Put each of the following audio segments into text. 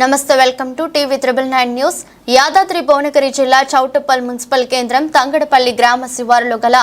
నమస్తే welcome to TV triple nine news. Yadadri Bhuvanagiri జిల్లా Choutuppal municipal కేంద్రం తంగడపల్లి గ్రామ శివారులో గల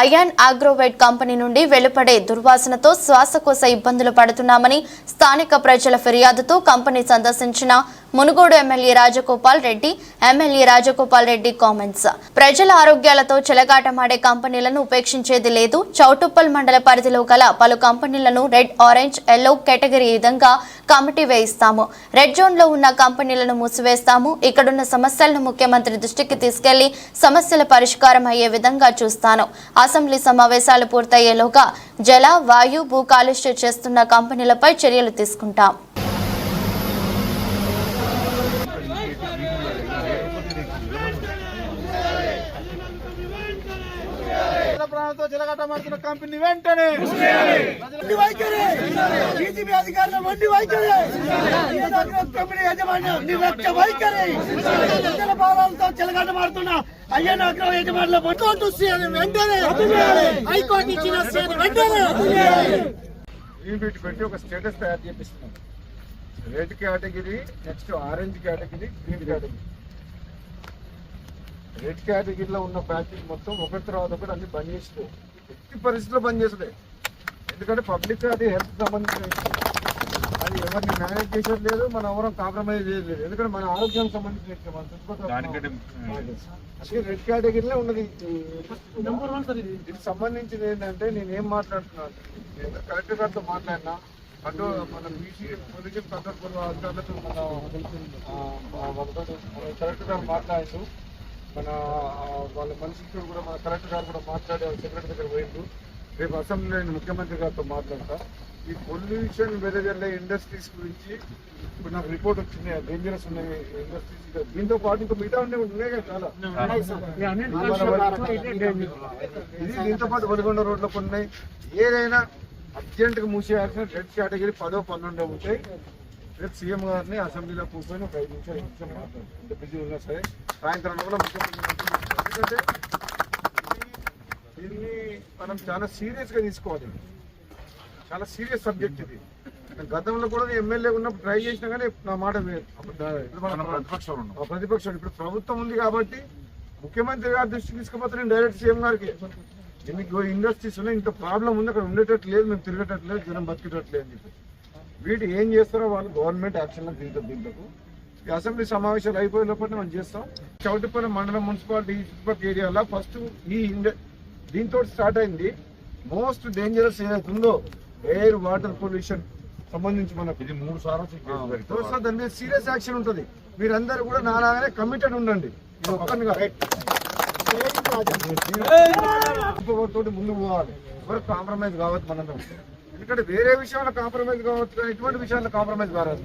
అయాన్ ఆగ్రోవైట్ కంపెనీ నుండి వెలుపడే దుర్వాసనతో శ్వాసకోశ ఇబ్బందులు పడుతున్నామని స్థానిక ప్రజల ఫిర్యాదుతో కంపెనీ సందర్శించిన Munugode MLA Rajagopal Reddy MLA Rajagopal Reddy comments ప్రజల ఆరోగ్యాలతో చెలగాటమాడే కంపెనీలను ఉపేక్షించేది లేదు. చౌటుప్పల్ మండల పరిధిలో గల పలు కంపెనీలను రెడ్ ఆరెంజ్ ఎల్లో కేటగిరీ విధంగా కమిటీ వేయిస్తాము. రెడ్ జోన్లో ఉన్న కంపెనీలను మూసివేస్తాము. ఇక్కడున్న సమస్యలను ముఖ్యమంత్రి దృష్టికి తీసుకెళ్ళి సమస్యల పరిష్కారం అయ్యే విధంగా చూస్తాను. అసెంబ్లీ సమావేశాలు పూర్తయ్యేలోగా జల వాయు భూ కాలుష్యం చేస్తున్న కంపెనీలపై చర్యలు తీసుకుంటాం. ప్రాణాలతో జలగట్టమాడుతున్న కంపెనీ వెంటనే! అధికారుల వైఖరి! కంపెనీ యజమాన్యం నిర్లక్ష్య వైఖరి! ప్రజల భావాలతో చెలగాట మారుతున్న అయ్యన్న అగ్రహ యజమానుల హైకోర్టు సీఎం వెంటనే! హైకోర్టు ఇచ్చిన సీఎం వెంటనే! ఈ వీటి పెట్టి ఒక స్టేటస్ తయారు చేపిస్తున్నాం. Red category next orange category green category red కేటగిరీలో ఉన్న ఫ్యాక్టరీ మొత్తం ఒకటి తర్వాత ఒకటి అన్ని బంద్ చేసినాయి. ఎట్టి పరిస్థితుల్లో బంద్ చేసినాయి ఎందుకంటే పబ్లిక్ అది హెల్త్ సంబంధించిన. అది ఎవరిని మేనేజ్ చేసేది లేదు మనం ఎవరం కాంప్రమైజ్ చేయలేదు లేదు. ఎందుకంటే మన ఆరోగ్యానికి సంబంధించిన. మన రెడ్ కేటగిరీలో ఉన్నది. నెంబర్ వన్ సార్ ఇది. దీనికి సంబంధించింది ఏంటంటే నేను ఏం మాట్లాడుతున్నాను నేను కలెక్టర్ గారితో మాట్లాడినా అటు మన బీసీ పొలిటికల్ కంట్రోల్ అధికారులతో మన కలెక్టర్ గారు మాట్లాడుతూ మన వాళ్ళ మనిషితో కూడా మన కలెక్టర్ గారు కూడా మాట్లాడి సెక్రటరీ దగ్గర పోయిండు రేపు అసెంబ్లీలో నేను ముఖ్యమంత్రి గారితో మాట్లాడతా. ఈ పొల్యూషన్ వెదజల్లే ఇండస్ట్రీస్ గురించి ఇప్పుడు నాకు రిపోర్ట్ వచ్చింది డేంజరస్ ఉన్నాయి ఇండస్ట్రీస్ దీంతో పాటు ఇంకా మిగతా ఉన్నాయి ఉన్నాయి. చాలా ఇది దీంతో పాటు వలిగొండ రోడ్లో కొన్ని ఉన్నాయి. ఏదైనా అర్జెంట్గా మూసేయాల్సిన రెడ్ కేటగిరీ పదో పన్నెండో ఉంటాయి రేపు సీఎం గారిని అసెంబ్లీలో కూర్చొని ఒక ఐదు నిమిషాలు కూర్చొని మాట్లాడతాం ఎంత బిజీ ఉన్నా సరే సాయంత్రం కూడా ముఖ్యమంత్రి. ఎందుకంటే దీన్ని మనం చాలా సీరియస్గా తీసుకోవాలి. చాలా సీరియస్ సబ్జెక్ట్ ఇది. గతంలో కూడా ఎమ్మెల్యే ఉన్నప్పుడు ట్రై చేసినా కానీ నా మాట ప్రతిపక్షం ఇప్పుడు ప్రభుత్వం ఉంది కాబట్టి ముఖ్యమంత్రి గారి దృష్టికి తీసుకుపోతే నేను డైరెక్ట్ సీఎం గారికి. మీకు ఇండస్ట్రీస్ ఉన్నాయి ఇంత ప్రాబ్లం ఉంది అక్కడ ఉండేటట్టు లేదు మేము తిరిగేటట్టు లేదు జనం బతికేటట్టు లేదు అని చెప్పి. వీటి ఏం చేస్తారో వాళ్ళు గవర్నమెంట్ యాక్షన్లో దిగుతారు దీంట్లో ఈ అసెంబ్లీ సమావేశాలు అయిపోయే లోపల మనం చేస్తాం. చౌటిపల్లి మండలం మున్సిపాలిటీ చుట్టుపక్కల ఏరియాలో ఫస్ట్ ఈ ఇండ- దీంతో స్టార్ట్ అయింది. మోస్ట్ డేంజరస్ ఏదైతే ఉందో ఎయిర్ వాటర్ పొల్యూషన్ సంబంధించి మనకు. ఇది మూడు సార్లు సో దాని మీద సీరియస్ యాక్షన్ ఉంటుంది. మీరందరూ కూడా నాలాగానే కమిటెడ్ ఉండండి. తోటి ముందుకు పోవాలి. ఎవరు కాంప్రమైజ్ కావద్దు మనందరం. ఎందుకంటే వేరే విషయాల్లో కాంప్రమైజ్ కావచ్చు కానీ ఇటువంటి విషయాల్లో కాంప్రమైజ్ కారాదు.